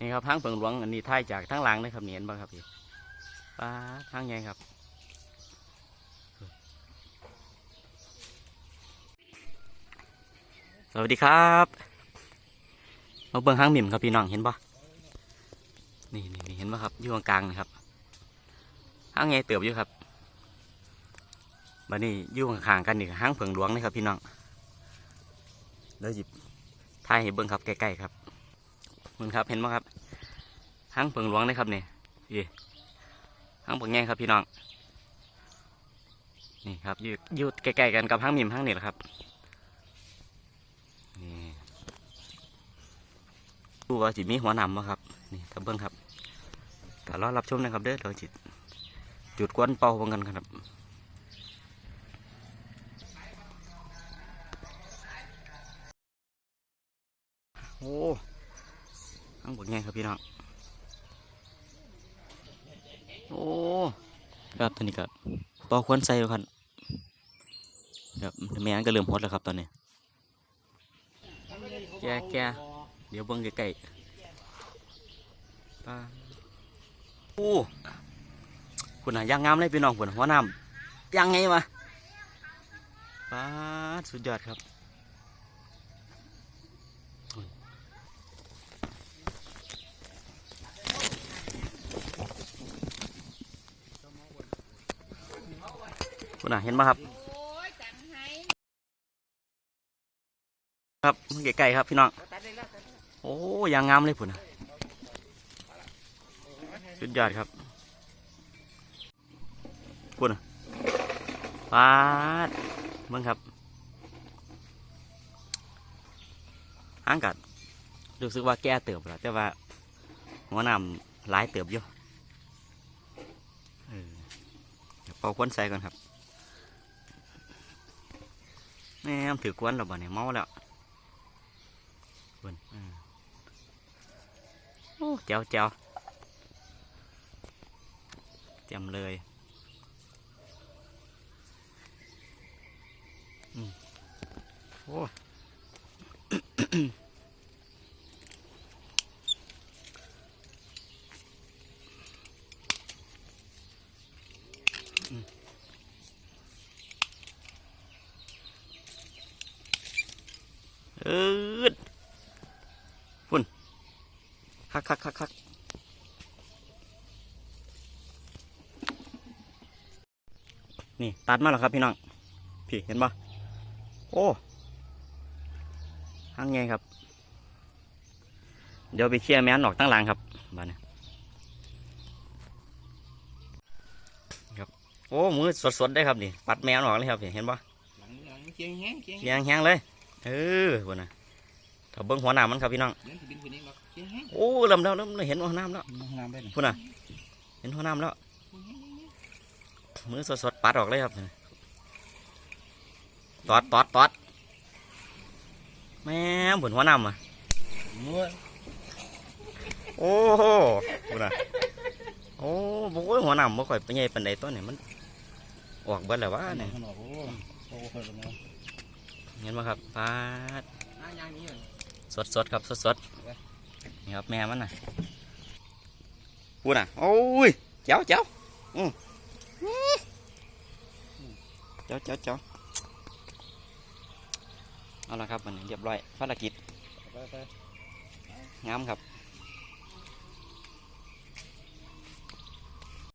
นี่ครับทางเปิงหลวงอันนี้ท้ายจากทางหลังนะครับนี่เห็นบ่ครับพี่ปลาทางใหญ่ครับสวัสดีครับมาเบิ่งห้างหมิ่มครับพี่น้องเห็นปะนี่นี่นเห็นปะครับอยู่กลางๆนะครับห้างไงเติบอยู่ครับบัดนี้อยู่ข้างๆกันนี่ห้างเผิงหลวงนะครับพี่น้องแล้วหยิบถ่ายให้เบิ่งครับใกล้ๆครับ มึงครับเห็นปะครับหางเผิงหลวงนะครับนี่นี่หางเผิงแง่ครับพี่น้องนี่ครับอยู่อยู่ใกล้ๆกันกับหางมิมหางนี่แหละครับนี่ดูว่าจิมีหัวหนำบ่ครับนี่ถ้าเบิ้งครับแต่รอรับชมนะครับเด้อเดี๋ยวจิจุดกวนเป่าเบิ่งกันครับ โอ้ทั้งบกไง ครับพี่น้องโอ้ครับตอนนี้ครับป่าควนใส่แล้วครับครับแม่นก็เริ่มฮดแล้วครับตอนนี้แกแกเดี๋ยวเบิ่งใกล้ๆปลาโอ้คุณน่ะย่างงามเลยพี่น้องคุณหัวน้ำย่างไงวะปลาสุดยอดครับ คุณน่ะเห็นไหมครับครับใกล้ๆครับพี่น้องโอ้ยางงามเลยพุ่นสุดยอดครับพุ่นน่ะปาดมึงครับห่งกัดรู้สึกว่าแก่เติบแล้วแต่ว่าหัวน้ำหลายเติบอยู่เออเดี๋ยวเป่าควนใส่ก่อนครับ แม่มถือกวนแล้วบ่เนี่ยเมาแล้วเพิ่นอ่าโอ้เจ้าเจ้าจำเลยอืมโอ้ เออคักคักคักคักนี่ ตัดมาแล้วครับพี่น้อง พี่เห็นปะโอ้หางไงครับ เดี๋ยวไปเคลียร์แมนออกตั้งหลังครับบ้านนี้ครับ โอ้ มือสดๆได้ครับนี่ ปัดแมนออกเลยครับเห็นปะหลังหลังเคียงแห้งเคียงเคียงแห้งเลย เออพวกน่ะถ้าเบิ้งหัวหน้ามันครับพี่น้องเล่นที่บินคนนี้หรอกเคียงแห้งโอ้เริ่มแล้วเริ่มเห็นหัวหน้ามันแล้วน้ำได้พูดน่ะ เห็นหัวหน้ามันแล้ว มือสดๆปัดออกเลยครับตอดตอดตอดแม่ผลหัวน้ำอะมัวโอ้โหพูดน่ะโอ้โหหัวน้ำบ่ค่อยเป็นใหญ่ปานใดตัวเนี่ยมัน ออกเบิดแล้ววะเนี่ย เห็นไหมครับปาดอะอย่างนี้สดสดๆครับสดสดๆนี่ครับแม่มันน่ะพูดน่ะโอ้ยเจ้าเจ้าอืมเจ้าเจ้าเจ้าเอาละครับมันเรียบร้อยภารกิจไปไปงามครับ